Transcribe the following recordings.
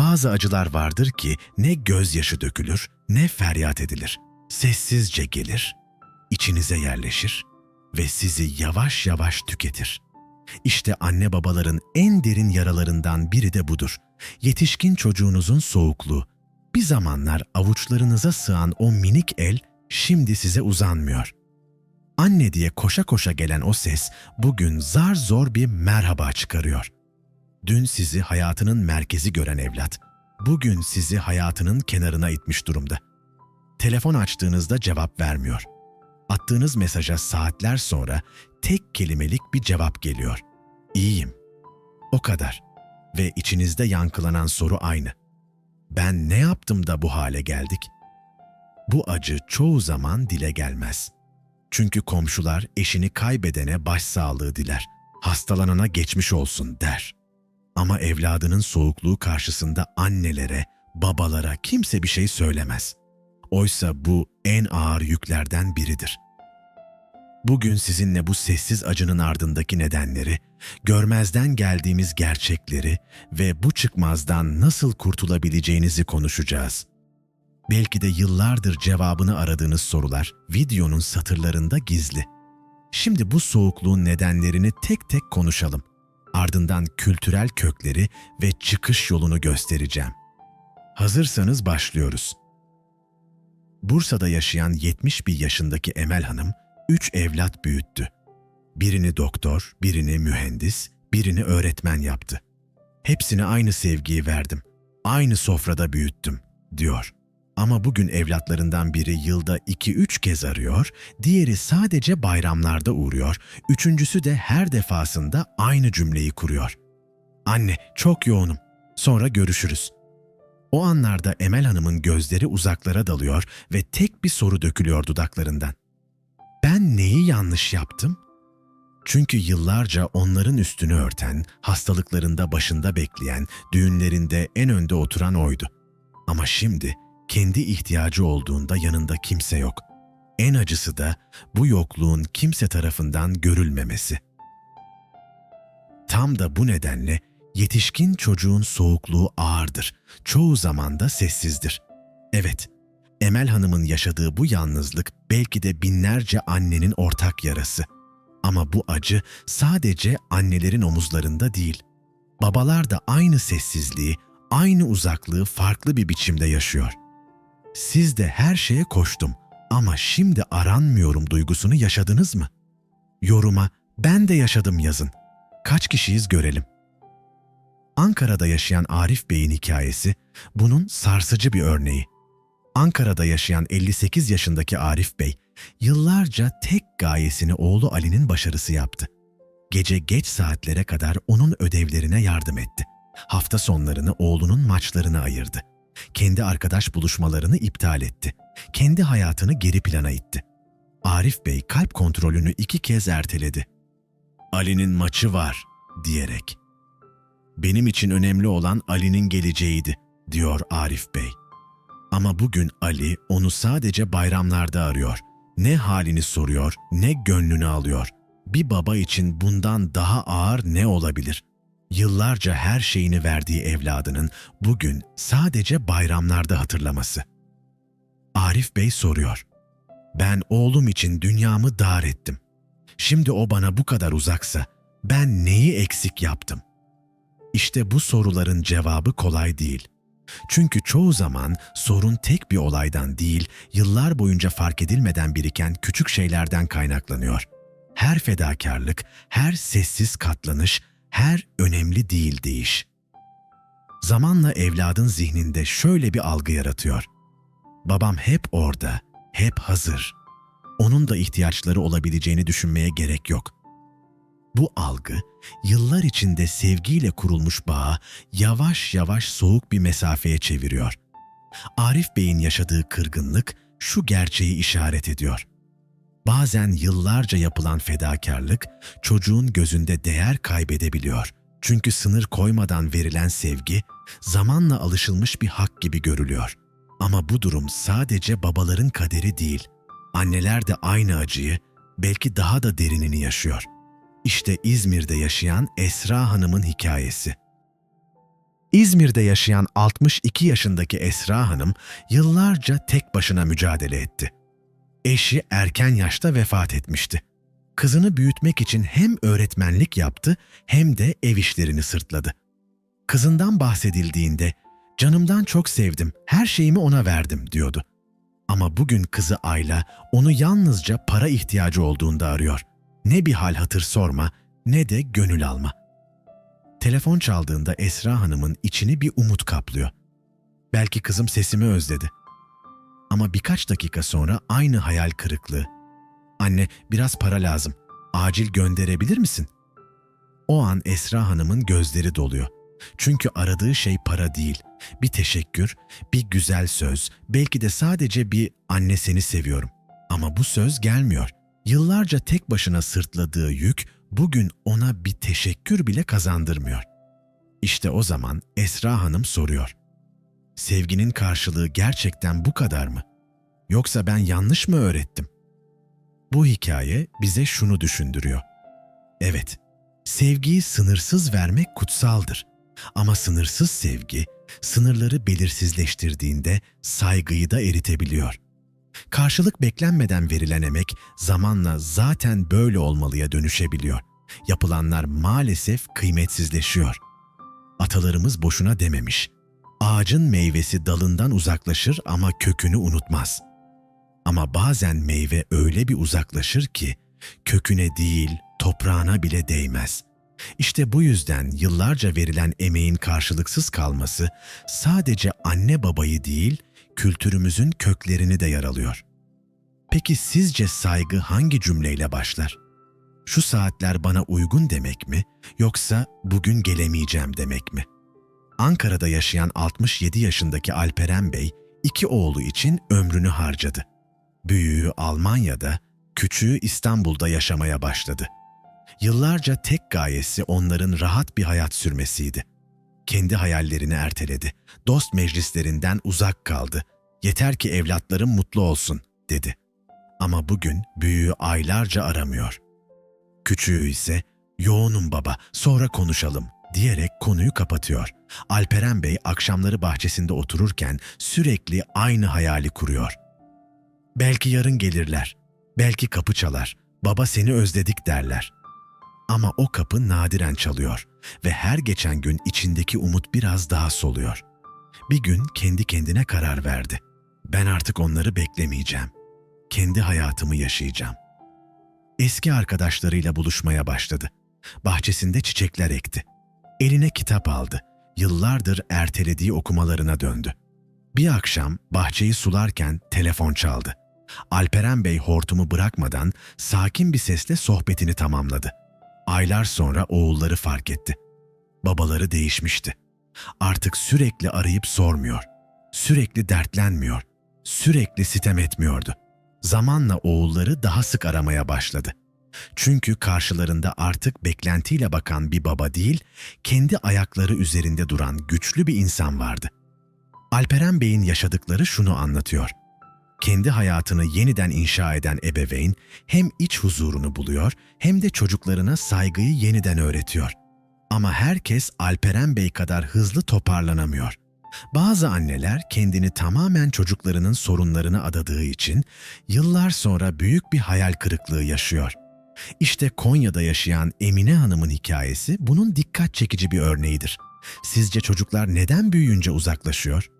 Bazı acılar vardır ki ne gözyaşı dökülür ne feryat edilir. Sessizce gelir, içinize yerleşir ve sizi yavaş yavaş tüketir. İşte anne babaların en derin yaralarından biri de budur. Yetişkin çocuğunuzun soğukluğu. Bir zamanlar avuçlarınıza sığan o minik el şimdi size uzanmıyor. Anne diye koşa koşa gelen o ses bugün zar zor bir merhaba çıkarıyor. Dün sizi hayatının merkezi gören evlat, bugün sizi hayatının kenarına itmiş durumda. Telefon açtığınızda cevap vermiyor. Attığınız mesaja saatler sonra tek kelimelik bir cevap geliyor. İyiyim. O kadar. Ve içinizde yankılanan soru aynı. Ben ne yaptım da bu hale geldik? Bu acı çoğu zaman dile gelmez. Çünkü komşular eşini kaybedene başsağlığı diler. Hastalanana geçmiş olsun der. Ama evladının soğukluğu karşısında annelere, babalara kimse bir şey söylemez. Oysa bu en ağır yüklerden biridir. Bugün sizinle bu sessiz acının ardındaki nedenleri, görmezden geldiğimiz gerçekleri ve bu çıkmazdan nasıl kurtulabileceğinizi konuşacağız. Belki de yıllardır cevabını aradığınız sorular videonun satırlarında gizli. Şimdi bu soğukluğun nedenlerini tek tek konuşalım. Ardından kültürel kökleri ve çıkış yolunu göstereceğim. Hazırsanız başlıyoruz. Bursa'da yaşayan 71 yaşındaki Emel Hanım, üç evlat büyüttü. Birini doktor, birini mühendis, birini öğretmen yaptı. Hepsine aynı sevgiyi verdim. Aynı sofrada büyüttüm, diyor. Ama bugün evlatlarından biri yılda 2-3 kez arıyor, diğeri sadece bayramlarda uğruyor, üçüncüsü de her defasında aynı cümleyi kuruyor. Anne, çok yoğunum. Sonra görüşürüz. O anlarda Emel Hanım'ın gözleri uzaklara dalıyor ve tek bir soru dökülüyor dudaklarından. Ben neyi yanlış yaptım? Çünkü yıllarca onların üstünü örten, hastalıklarında başında bekleyen, düğünlerinde en önde oturan oydu. Ama şimdi kendi ihtiyacı olduğunda yanında kimse yok. En acısı da bu yokluğun kimse tarafından görülmemesi. Tam da bu nedenle yetişkin çocuğun soğukluğu ağırdır. Çoğu zaman da sessizdir. Evet, Emel Hanım'ın yaşadığı bu yalnızlık belki de binlerce annenin ortak yarası. Ama bu acı sadece annelerin omuzlarında değil. Babalar da aynı sessizliği, aynı uzaklığı farklı bir biçimde yaşıyor. Siz de her şeye koştum ama şimdi aranmıyorum duygusunu yaşadınız mı? Yoruma ben de yaşadım yazın. Kaç kişiyiz görelim. Ankara'da yaşayan Arif Bey'in hikayesi bunun sarsıcı bir örneği. Ankara'da yaşayan 58 yaşındaki Arif Bey, yıllarca tek gayesini oğlu Ali'nin başarısı yaptı. Gece geç saatlere kadar onun ödevlerine yardım etti. Hafta sonlarını oğlunun maçlarına ayırdı. Kendi arkadaş buluşmalarını iptal etti. Kendi hayatını geri plana itti. Arif Bey kalp kontrolünü iki kez erteledi. Ali'nin maçı var diyerek. Benim için önemli olan Ali'nin geleceğiydi diyor Arif Bey. Ama bugün Ali onu sadece bayramlarda arıyor. Ne halini soruyor, ne gönlünü alıyor. Bir baba için bundan daha ağır ne olabilir? Yıllarca her şeyini verdiği evladının bugün sadece bayramlarda hatırlaması. Arif Bey soruyor. Ben oğlum için dünyamı dar ettim. Şimdi o bana bu kadar uzaksa ben neyi eksik yaptım? İşte bu soruların cevabı kolay değil. Çünkü çoğu zaman sorun tek bir olaydan değil, yıllar boyunca fark edilmeden biriken küçük şeylerden kaynaklanıyor. Her fedakarlık, her sessiz katlanış, her önemli değil deyiş. Zamanla evladın zihninde şöyle bir algı yaratıyor. Babam hep orada, hep hazır. Onun da ihtiyaçları olabileceğini düşünmeye gerek yok. Bu algı, yıllar içinde sevgiyle kurulmuş bağı yavaş yavaş soğuk bir mesafeye çeviriyor. Arif Bey'in yaşadığı kırgınlık şu gerçeği işaret ediyor. Bazen yıllarca yapılan fedakarlık çocuğun gözünde değer kaybedebiliyor. Çünkü sınır koymadan verilen sevgi zamanla alışılmış bir hak gibi görülüyor. Ama bu durum sadece babaların kaderi değil. Anneler de aynı acıyı, belki daha da derinini yaşıyor. İşte İzmir'de yaşayan Esra Hanım'ın hikayesi. İzmir'de yaşayan 62 yaşındaki Esra Hanım yıllarca tek başına mücadele etti. Eşi erken yaşta vefat etmişti. Kızını büyütmek için hem öğretmenlik yaptı hem de ev işlerini sırtladı. Kızından bahsedildiğinde "Canımdan çok sevdim, her şeyimi ona verdim." diyordu. Ama bugün kızı Ayla onu yalnızca para ihtiyacı olduğunda arıyor. Ne bir hal hatır sorma ne de gönül alma. Telefon çaldığında Esra Hanım'ın içini bir umut kaplıyor. Belki kızım sesimi özledi. Ama birkaç dakika sonra aynı hayal kırıklığı. Anne biraz para lazım. Acil gönderebilir misin? O an Esra Hanım'ın gözleri doluyor. Çünkü aradığı şey para değil. Bir teşekkür, bir güzel söz, belki de sadece bir anne seni seviyorum. Ama bu söz gelmiyor. Yıllarca tek başına sırtladığı yük bugün ona bir teşekkür bile kazandırmıyor. İşte o zaman Esra Hanım soruyor. Sevginin karşılığı gerçekten bu kadar mı? Yoksa ben yanlış mı öğrettim? Bu hikaye bize şunu düşündürüyor. Evet, sevgiyi sınırsız vermek kutsaldır. Ama sınırsız sevgi, sınırları belirsizleştirdiğinde saygıyı da eritebiliyor. Karşılık beklenmeden verilen emek zamanla zaten böyle olmalıya dönüşebiliyor. Yapılanlar maalesef kıymetsizleşiyor. Atalarımız boşuna dememiş. Ağacın meyvesi dalından uzaklaşır ama kökünü unutmaz. Ama bazen meyve öyle bir uzaklaşır ki köküne değil toprağına bile değmez. İşte bu yüzden yıllarca verilen emeğin karşılıksız kalması sadece anne babayı değil, kültürümüzün köklerini de yaralıyor. Peki sizce saygı hangi cümleyle başlar? Şu saatler bana uygun demek mi yoksa bugün gelemeyeceğim demek mi? Ankara'da yaşayan 67 yaşındaki Alperen Bey iki oğlu için ömrünü harcadı. Büyüğü Almanya'da, küçüğü İstanbul'da yaşamaya başladı. Yıllarca tek gayesi onların rahat bir hayat sürmesiydi. Kendi hayallerini erteledi. Dost meclislerinden uzak kaldı. Yeter ki evlatlarım mutlu olsun, dedi. Ama bugün büyüğü aylarca aramıyor. Küçüğü ise yoğunum baba, sonra konuşalım diyerek konuyu kapatıyor. Alperen Bey akşamları bahçesinde otururken sürekli aynı hayali kuruyor. Belki yarın gelirler. Belki kapı çalar. Baba seni özledik derler. Ama o kapı nadiren çalıyor ve her geçen gün içindeki umut biraz daha soluyor. Bir gün kendi kendine karar verdi. Ben artık onları beklemeyeceğim. Kendi hayatımı yaşayacağım. Eski arkadaşlarıyla buluşmaya başladı. Bahçesinde çiçekler ekti. Eline kitap aldı. Yıllardır ertelediği okumalarına döndü. Bir akşam bahçeyi sularken telefon çaldı. Alperen Bey hortumu bırakmadan sakin bir sesle sohbetini tamamladı. Aylar sonra oğulları fark etti. Babaları değişmişti. Artık sürekli arayıp sormuyor. Sürekli dertlenmiyor. Sürekli sitem etmiyordu. Zamanla oğulları daha sık aramaya başladı. Çünkü karşılarında artık beklentiyle bakan bir baba değil, kendi ayakları üzerinde duran güçlü bir insan vardı. Alperen Bey'in yaşadıkları şunu anlatıyor. Kendi hayatını yeniden inşa eden ebeveyn hem iç huzurunu buluyor hem de çocuklarına saygıyı yeniden öğretiyor. Ama herkes Alperen Bey kadar hızlı toparlanamıyor. Bazı anneler kendini tamamen çocuklarının sorunlarına adadığı için yıllar sonra büyük bir hayal kırıklığı yaşıyor. İşte Konya'da yaşayan Emine Hanım'ın hikayesi bunun dikkat çekici bir örneğidir. Sizce çocuklar neden büyüyünce uzaklaşıyor?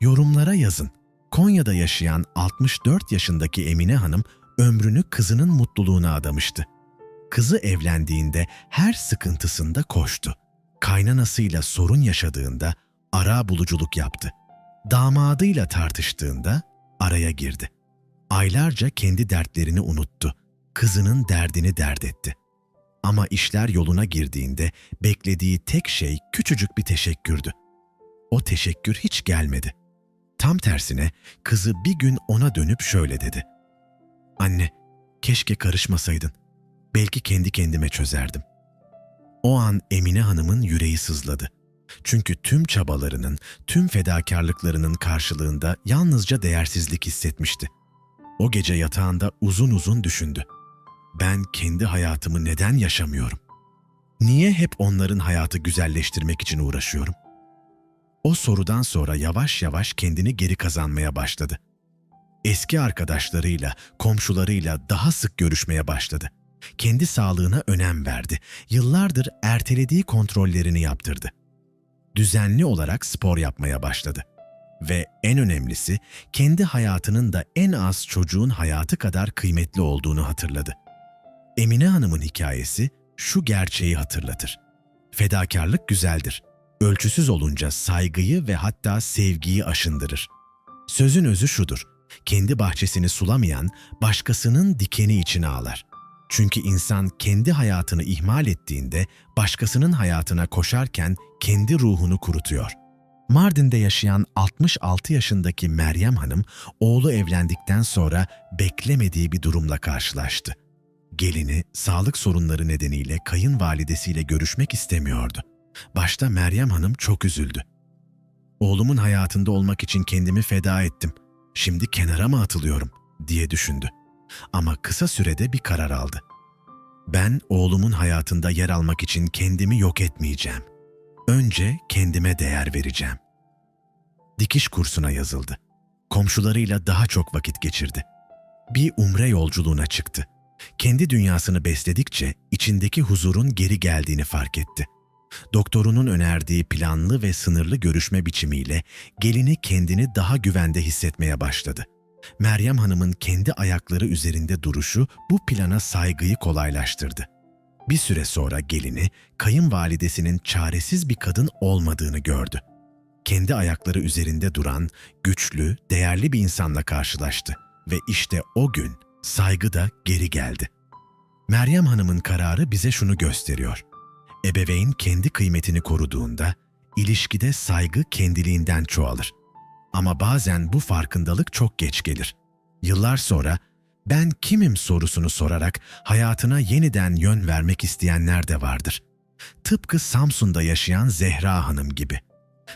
Yorumlara yazın. Konya'da yaşayan 64 yaşındaki Emine Hanım ömrünü kızının mutluluğuna adamıştı. Kızı evlendiğinde her sıkıntısında koştu. Kaynanasıyla sorun yaşadığında ara buluculuk yaptı. Damadıyla tartıştığında araya girdi. Aylarca kendi dertlerini unuttu. Kızının derdini dert etti. Ama işler yoluna girdiğinde beklediği tek şey küçücük bir teşekkürdü. O teşekkür hiç gelmedi. Tam tersine kızı bir gün ona dönüp şöyle dedi. Anne, keşke karışmasaydın. Belki kendi kendime çözerdim. O an Emine Hanım'ın yüreği sızladı. Çünkü tüm çabalarının, tüm fedakarlıklarının karşılığında yalnızca değersizlik hissetmişti. O gece yatağında uzun uzun düşündü. Ben kendi hayatımı neden yaşamıyorum? Niye hep onların hayatı güzelleştirmek için uğraşıyorum? O sorudan sonra yavaş yavaş kendini geri kazanmaya başladı. Eski arkadaşlarıyla, komşularıyla daha sık görüşmeye başladı. Kendi sağlığına önem verdi. Yıllardır ertelediği kontrollerini yaptırdı. Düzenli olarak spor yapmaya başladı. Ve en önemlisi kendi hayatının da en az çocuğun hayatı kadar kıymetli olduğunu hatırladı. Emine Hanım'ın hikayesi şu gerçeği hatırlatır. Fedakarlık güzeldir. Ölçüsüz olunca saygıyı ve hatta sevgiyi aşındırır. Sözün özü şudur. Kendi bahçesini sulamayan başkasının dikeni için ağlar. Çünkü insan kendi hayatını ihmal ettiğinde başkasının hayatına koşarken kendi ruhunu kurutuyor. Mardin'de yaşayan 66 yaşındaki Meryem Hanım, oğlu evlendikten sonra beklemediği bir durumla karşılaştı. Gelini sağlık sorunları nedeniyle kayınvalidesiyle görüşmek istemiyordu. Başta Meryem Hanım çok üzüldü. Oğlumun hayatında olmak için kendimi feda ettim. Şimdi kenara mı atılıyorum diye düşündü. Ama kısa sürede bir karar aldı. Ben oğlumun hayatında yer almak için kendimi yok etmeyeceğim. Önce kendime değer vereceğim. Dikiş kursuna yazıldı. Komşularıyla daha çok vakit geçirdi. Bir umre yolculuğuna çıktı. Kendi dünyasını besledikçe içindeki huzurun geri geldiğini fark etti. Doktorunun önerdiği planlı ve sınırlı görüşme biçimiyle gelini kendini daha güvende hissetmeye başladı. Meryem Hanım'ın kendi ayakları üzerinde duruşu bu plana saygıyı kolaylaştırdı. Bir süre sonra gelini kayınvalidesinin çaresiz bir kadın olmadığını gördü. Kendi ayakları üzerinde duran, güçlü, değerli bir insanla karşılaştı ve işte o gün saygı da geri geldi. Meryem Hanım'ın kararı bize şunu gösteriyor. Ebeveyn kendi kıymetini koruduğunda ilişkide saygı kendiliğinden çoğalır. Ama bazen bu farkındalık çok geç gelir. Yıllar sonra ben kimim sorusunu sorarak hayatına yeniden yön vermek isteyenler de vardır. Tıpkı Samsun'da yaşayan Zehra Hanım gibi.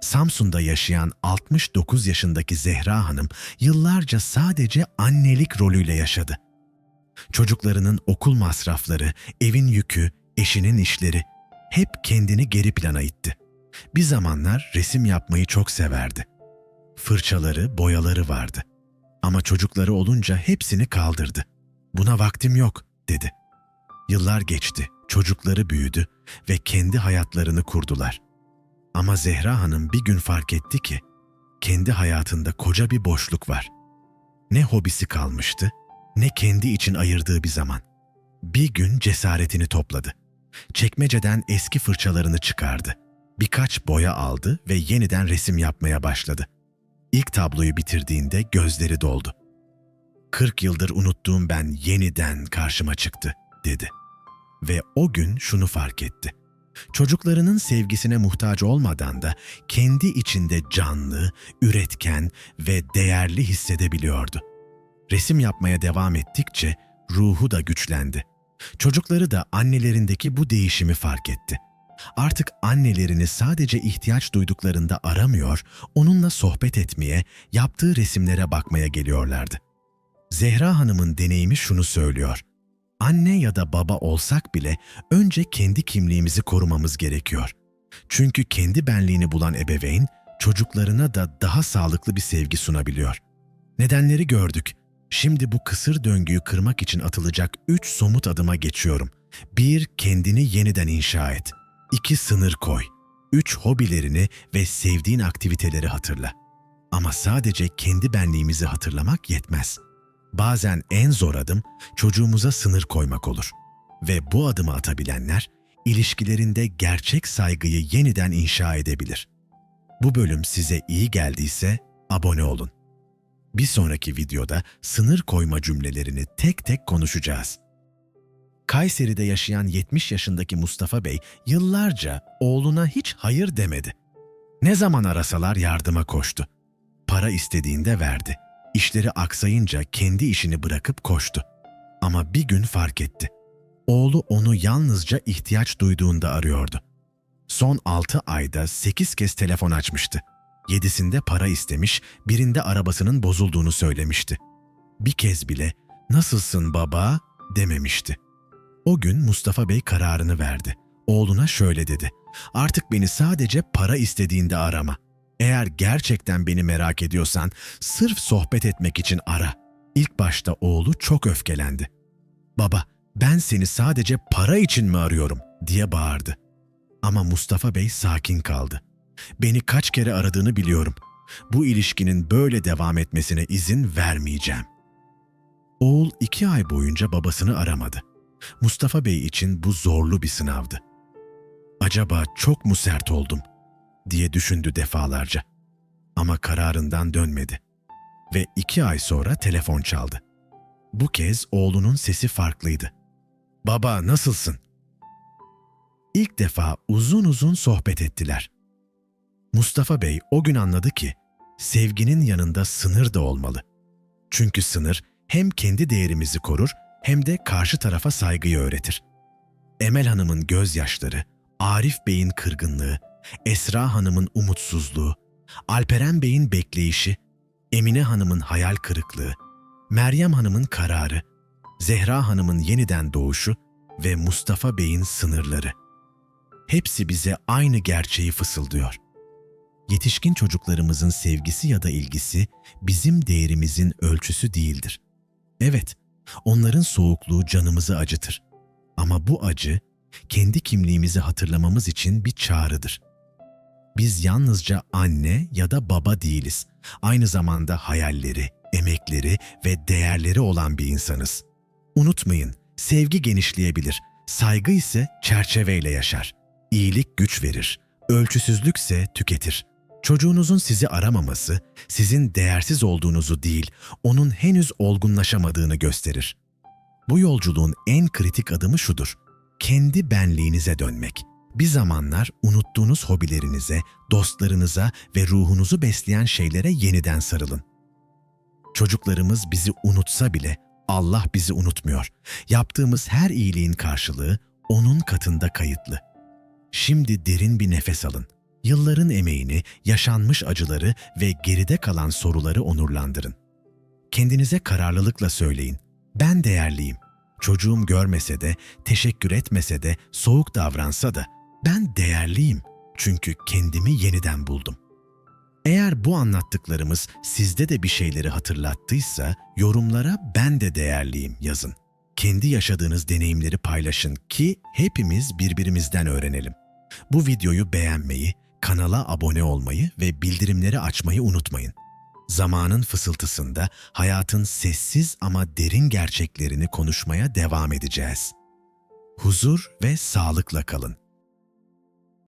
Samsun'da yaşayan 69 yaşındaki Zehra Hanım yıllarca sadece annelik rolüyle yaşadı. Çocuklarının okul masrafları, evin yükü, eşinin işleri hep kendini geri plana itti. Bir zamanlar resim yapmayı çok severdi. Fırçaları, boyaları vardı. Ama çocukları olunca hepsini kaldırdı. Buna vaktim yok, dedi. Yıllar geçti, çocukları büyüdü ve kendi hayatlarını kurdular. Ama Zehra Hanım bir gün fark etti ki, kendi hayatında koca bir boşluk var. Ne hobisi kalmıştı, ne kendi için ayırdığı bir zaman. Bir gün cesaretini topladı. Çekmeceden eski fırçalarını çıkardı. Birkaç boya aldı ve yeniden resim yapmaya başladı. İlk tabloyu bitirdiğinde gözleri doldu. 40 yıldır unuttuğum ben yeniden karşıma çıktı, dedi. Ve o gün şunu fark etti. Çocuklarının sevgisine muhtaç olmadan da kendi içinde canlı, üretken ve değerli hissedebiliyordu. Resim yapmaya devam ettikçe ruhu da güçlendi. Çocukları da annelerindeki bu değişimi fark etti. Artık annelerini sadece ihtiyaç duyduklarında aramıyor, onunla sohbet etmeye, yaptığı resimlere bakmaya geliyorlardı. Zehra Hanım'ın deneyimi şunu söylüyor. Anne ya da baba olsak bile önce kendi kimliğimizi korumamız gerekiyor. Çünkü kendi benliğini bulan ebeveyn çocuklarına da daha sağlıklı bir sevgi sunabiliyor. Nedenleri gördük. Şimdi bu kısır döngüyü kırmak için atılacak üç somut adıma geçiyorum. 1. Kendini yeniden inşa et. 2. Sınır koy. 3. Hobilerini ve sevdiğin aktiviteleri hatırla. Ama sadece kendi benliğimizi hatırlamak yetmez. Bazen en zor adım çocuğumuza sınır koymak olur. Ve bu adımı atabilenler ilişkilerinde gerçek saygıyı yeniden inşa edebilir. Bu bölüm size iyi geldiyse abone olun. Bir sonraki videoda sınır koyma cümlelerini tek tek konuşacağız. Kayseri'de yaşayan 70 yaşındaki Mustafa Bey yıllarca oğluna hiç hayır demedi. Ne zaman arasalar yardıma koştu. Para istediğinde verdi. İşleri aksayınca kendi işini bırakıp koştu. Ama bir gün fark etti. Oğlu onu yalnızca ihtiyaç duyduğunda arıyordu. Son 6 ayda 8 kez telefon açmıştı. Yedisinde para istemiş, birinde arabasının bozulduğunu söylemişti. Bir kez bile "Nasılsın baba?" dememişti. O gün Mustafa Bey kararını verdi. Oğluna şöyle dedi. Artık beni sadece para istediğinde arama. Eğer gerçekten beni merak ediyorsan sırf sohbet etmek için ara. İlk başta oğlu çok öfkelendi. Baba, ben seni sadece para için mi arıyorum diye bağırdı. Ama Mustafa Bey sakin kaldı. Beni kaç kere aradığını biliyorum. Bu ilişkinin böyle devam etmesine izin vermeyeceğim. Oğul iki ay boyunca babasını aramadı. Mustafa Bey için bu zorlu bir sınavdı. Acaba çok mu sert oldum diye düşündü defalarca. Ama kararından dönmedi. Ve iki ay sonra telefon çaldı. Bu kez oğlunun sesi farklıydı. Baba nasılsın? İlk defa uzun uzun sohbet ettiler. Mustafa Bey o gün anladı ki sevginin yanında sınır da olmalı. Çünkü sınır hem kendi değerimizi korur hem de karşı tarafa saygıyı öğretir. Emel Hanım'ın gözyaşları, Arif Bey'in kırgınlığı, Esra Hanım'ın umutsuzluğu, Alperen Bey'in bekleyişi, Emine Hanım'ın hayal kırıklığı, Meryem Hanım'ın kararı, Zehra Hanım'ın yeniden doğuşu ve Mustafa Bey'in sınırları. Hepsi bize aynı gerçeği fısıldıyor. Yetişkin çocuklarımızın sevgisi ya da ilgisi bizim değerimizin ölçüsü değildir. Evet, onların soğukluğu canımızı acıtır. Ama bu acı kendi kimliğimizi hatırlamamız için bir çağrıdır. Biz yalnızca anne ya da baba değiliz. Aynı zamanda hayalleri, emekleri ve değerleri olan bir insanız. Unutmayın, sevgi genişleyebilir, saygı ise çerçeveyle yaşar. İyilik güç verir, ölçüsüzlükse tüketir. Çocuğunuzun sizi aramaması, sizin değersiz olduğunuzu değil, onun henüz olgunlaşamadığını gösterir. Bu yolculuğun en kritik adımı şudur. Kendi benliğinize dönmek. Bir zamanlar unuttuğunuz hobilerinize, dostlarınıza ve ruhunuzu besleyen şeylere yeniden sarılın. Çocuklarımız bizi unutsa bile Allah bizi unutmuyor. Yaptığımız her iyiliğin karşılığı onun katında kayıtlı. Şimdi derin bir nefes alın. Yılların emeğini, yaşanmış acıları ve geride kalan soruları onurlandırın. Kendinize kararlılıkla söyleyin. Ben değerliyim. Çocuğum görmese de, teşekkür etmese de, soğuk davransa da ben değerliyim. Çünkü kendimi yeniden buldum. Eğer bu anlattıklarımız sizde de bir şeyleri hatırlattıysa yorumlara ben de değerliyim yazın. Kendi yaşadığınız deneyimleri paylaşın ki hepimiz birbirimizden öğrenelim. Bu videoyu beğenmeyi, kanala abone olmayı ve bildirimleri açmayı unutmayın. Zamanın fısıltısında hayatın sessiz ama derin gerçeklerini konuşmaya devam edeceğiz. Huzur ve sağlıkla kalın.